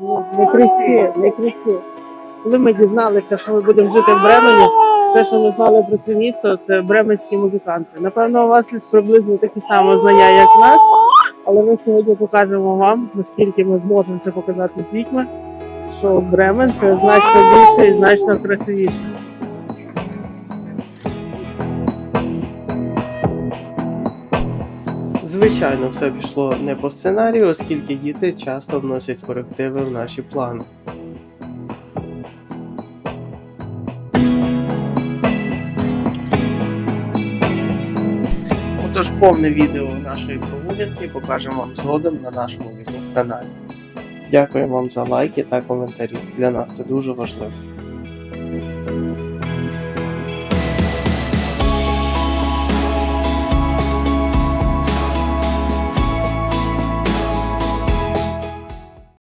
Не кричи, не кричи. Коли ми дізналися, що ми будемо жити в Бремені, все, що ми знали про це місто, це бременські музиканти. Напевно, у вас приблизно такі самі знання, як в нас, але ми сьогодні покажемо вам, наскільки ми зможемо це показати з дітьми, що Бремен це значно більше і значно красивіше. Звичайно, все пішло не по сценарію, оскільки діти часто вносять корективи в наші плани. Отож, повне відео нашої прогулянки покажемо вам згодом на нашому YouTube каналі. Дякую вам за лайки та коментарі. Для нас це дуже важливо.